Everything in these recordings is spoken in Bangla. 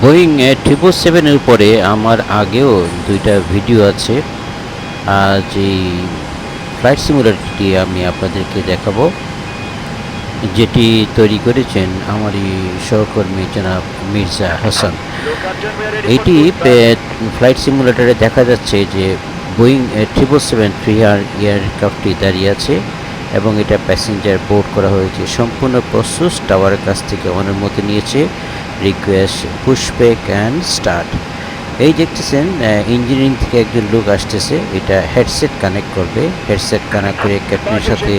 বোয়িং ট্রিপল সেভেনের উপরে আমার আগেও দুইটা ভিডিও আছে। এই ফ্লাইট সিমুলেটরটি আমি আপনাদেরকে দেখাবো। যেটি তৈরি করেছেন আমারই সহকর্মী জনাব মির্জা হাসান। এইটি ফ্লাইট সিমুলেটরে দেখা যাচ্ছে যে বোয়িং ট্রিপল সেভেন থ্রি আর এয়ারক্রাফটটি দাঁড়িয়ে আছে। এবং এটা প্যাসেঞ্জার বোর্ড করা হয়েছে। সম্পূর্ণ প্রস্তুত টাওয়ারের কাছ থেকে অনুমতি নিয়েছে। রিকোয়েস্ট পুশব্যাক অ্যান্ড স্টার্ট এই দেখতেছেন ইঞ্জিনিয়ারিং থেকে একজন লোক আসতেছে। এটা হেডসেট কানেক্ট করবে। হেডসেট কানেক্ট করে ক্যাপ্টেনের সাথে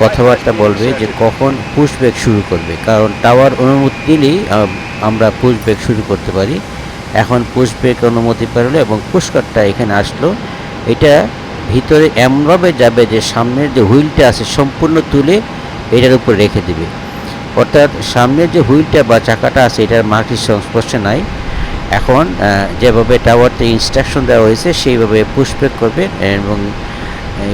কথাবার্তা বলবে যে কখন পুশব্যাক শুরু করবে। কারণ টাওয়ার অনুমতি দিলেই আমরা পুশব্যাক শুরু করতে পারি। এখন পুশব্যাক অনুমতি পেল এবং পুষ্কারটা এখানে আসলো। এটা ভিতরে এমনভাবে যাবে যে সামনের যে হুইলটা আছে সম্পূর্ণ তুলে এটার উপর রেখে দেবে। অর্থাৎ সামনের যে হুইলটা বা চাকাটা আছে, এটার মাটির সংস্পর্শে নাই। এখন যেভাবে টাওয়ারতে ইনস্ট্রাকশন দেওয়া হয়েছে, সেইভাবে পুশব্যাক করবে এবং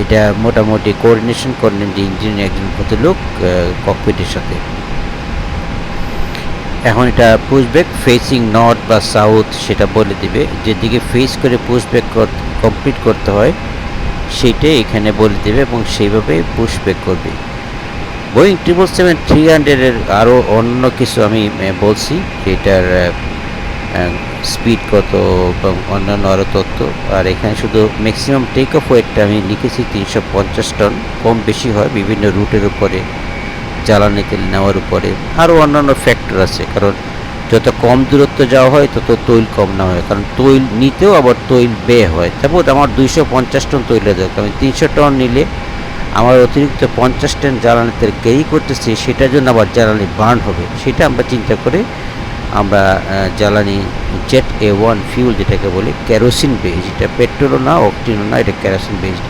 এটা মোটামুটি কোঅর্ডিনেশন করলেন যে ইঞ্জিনিয়ার একজন ভদ্রলোক ককপিটের সাথে। এখন এটা পুশব্যাক ফেসিং নর্থ বা সাউথ সেটা বলে দিবে। যেদিকে ফেস করে পুশব্যাক কমপ্লিট করতে হয় সেইটাই এখানে বলে দেবে এবং সেইভাবে পুশব্যাক করবে। বোয়িং ট্রিপল সেভেন থ্রি হান্ড্রেডের আরও অন্য কিছু আমি বলছি। যেটার স্পিড কত এবং অন্যান্য আরও তথ্য। আর এখানে শুধু ম্যাক্সিমাম টেক অফ ওয়েটটা আমি লিখেছি তিনশো পঞ্চাশ টন কম বেশি হয় বিভিন্ন রুটের উপরে, জ্বালানি তেল নেওয়ার উপরে। আরও অন্যান্য ফ্যাক্টর আছে, কারণ যত কম দূরত্ব যাওয়া হয়, তত তৈল কম না হয়। কারণ তৈল নিতেও আবার তৈল ব্যয় হয়। তারপর আমার দুইশো পঞ্চাশ টন তৈলের দরকার আমি তিনশো টন নিলে আমার অতিরিক্ত পঞ্চাশ টন জ্বালানি তেল ক্যারি করতেছি, সেটার জন্য আবার জ্বালানি বার্ন হবে। সেটা আমরা চিন্তা করে আমরা জ্বালানি জেট এ ওয়ান ফিউল যেটাকে বলি, কেরোসিন বেজ এটা পেট্রোলও না, অক্টিনও না, এটা কেরোসিন বেসড।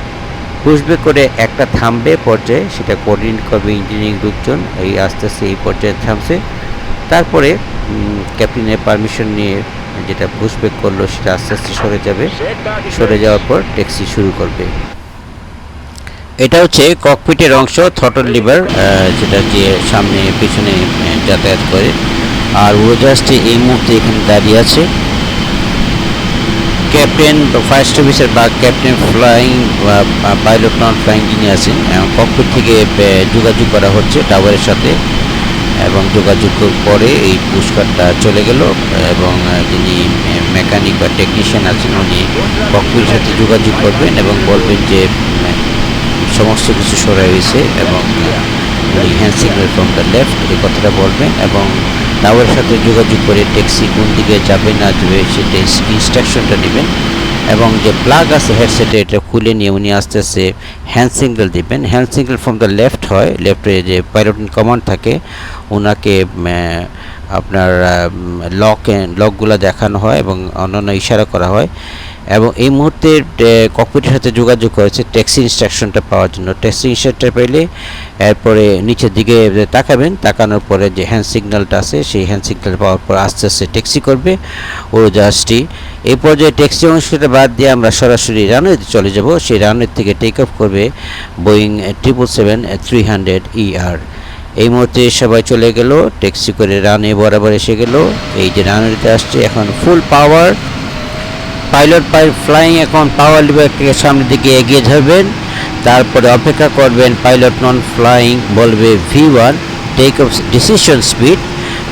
পুষবে করে একটা থামবে পর্যায়ে, সেটা কোঅর্ডিনেট করবে ইঞ্জিনিয়ারিং লোকজন, এই আস্তে আস্তে এই পর্যায়ে থামছে। তারপরে ক্যাপ্টেনের পারমিশন নিয়ে যেটা পুষব্যাক করল সেটা আস্তে আস্তে সরে যাবে। সরে যাওয়ার পর ট্যাক্সি শুরু করবে। এটা হচ্ছে ককপিটের অংশ থটল লিভার যেটা দিয়ে সামনে পিছনে যাতায়াত করে। আর উড়োজাহাজটি এই মুহূর্তে এখানে দাঁড়িয়ে আছে, ক্যাপ্টেন ফার্স্ট অফিসার বা captain flying pilot non flying যিনি আছেন ককপিট থেকে যোগাযোগ করা হচ্ছে টাওয়ারের সাথে। এবং যোগাযোগ পরে এই পুরস্কারটা চলে গেল এবং যিনি মেকানিক বা টেকনিশিয়ান আছেন, উনি ককপিটের সাথে যোগাযোগ করবেন এবং বলবেন যে সমস্ত কিছু সরে হয়েছে এবং উনি সিগন্যাল ফ্রম দ্য লেফট এই কথাটা বলবেন এবং টাওয়ারের সাথে যোগাযোগ করে ট্যাক্সি কোন দিকে যাবে না যাবে সেটা ইনস্ট্রাকশনটা নেবেন। এবং যে প্লাগ আছে হেডসেটে এটা খুলে নিয়ে উনি আস্তে আস্তে হ্যান্ড সিঙ্গেল দিবেন। Hand signal from the left হয় লেফটে যে পাইলট কমান্ড থাকে ওনাকে আপনার লক লকগুলো দেখানো হয় এবং অন্যান্য ইশারা করা হয়। এবং এই মুহূর্তে ককপিটের সাথে যোগাযোগ করেছে ট্যাক্সি ইনস্ট্রাকশনটা পাওয়ার জন্য। ট্যাক্সি ইনস্ট্রাকশনটা পেলে এরপরে নিচের দিকে তাকাবেন, তাকানোর পরে যে হ্যান্ড সিগন্যালটা আছে, সেই হ্যান্ড সিগন্যাল পাওয়ার পর আস্তে আস্তে ট্যাক্সি করবে উড়োজাহাজটি এই পর্যায়ে ট্যাক্সি অংশটা বাদ দিয়ে আমরা সরাসরি রানওয়েতে চলে যাব। সেই রানওয়ে থেকে টেক অফ করবে Boeing triple seven three hundred ER এই মুহূর্তে সবাই চলে গেল ট্যাক্সি করে রানে বরাবর এসে গেল। এই যে রানওয়েতে আসছে এখন ফুল পাওয়ার পাইলট পাই ফ্লাইং এখন পাওয়ার লিভারকে সামনের দিকে এগিয়ে যাবেন। তারপরে অপেক্ষা করবেন পাইলট নন ফ্লাইং বলবে V one take off decision speed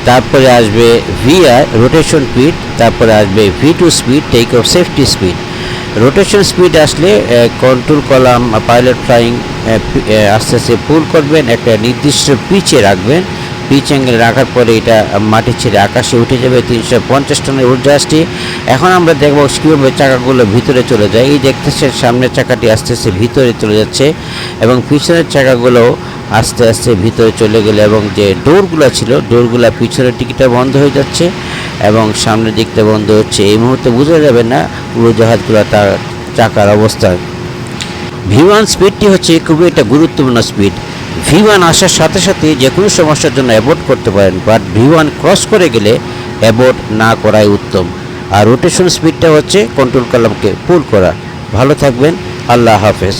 তারপরে আসবে ভিআর রোটেশন স্পিড তারপরে আসবে V two speed take off safety speed rotation speed আসলে কন্ট্রোল কলাম পাইলট ফ্লাইং আস্তে আস্তে পুল করবেন, একটা নির্দিষ্ট পিচে রাখবেন। পিচ অ্যাঙ্গেল রাখার পরে এটা মাটি ছেড়ে আকাশে উঠে যাবে তিনশো পঞ্চাশ টনের উর্জাসটি এখন আমরা দেখব কীভাবে চাকাগুলো ভিতরে চলে যায়। এই দেখতেছে সামনের চাকাটি আস্তে আস্তে ভিতরে চলে যাচ্ছে এবং পিছনের চাকাগুলো আস্তে আস্তে ভিতরে চলে গেলে এবং যে ডোরগুলো ছিল, ডোরগুলো পিছনের টিকিটটা বন্ধ হয়ে যাচ্ছে এবং সামনের দিকটা বন্ধ হচ্ছে। এই মুহূর্তে বোঝা যাবে না উড়োজাহাজগুলো তার চাকার অবস্থা। ভি ওয়ান স্পিডটি হচ্ছে খুবই একটা গুরুত্বপূর্ণ স্পিড। ভি ওয়ান আসার সাথে সাথে যে কোনো সমস্যার জন্য অ্যাভোর্ড করতে পারেন বাট ভি ওয়ান ক্রস করে গেলে অ্যাভোর্ড না করাই উত্তম। আর রোটেশন স্পিডটা হচ্ছে কন্ট্রোল কলামকে পুল করা। ভালো থাকবেন, আল্লাহ হাফেজ।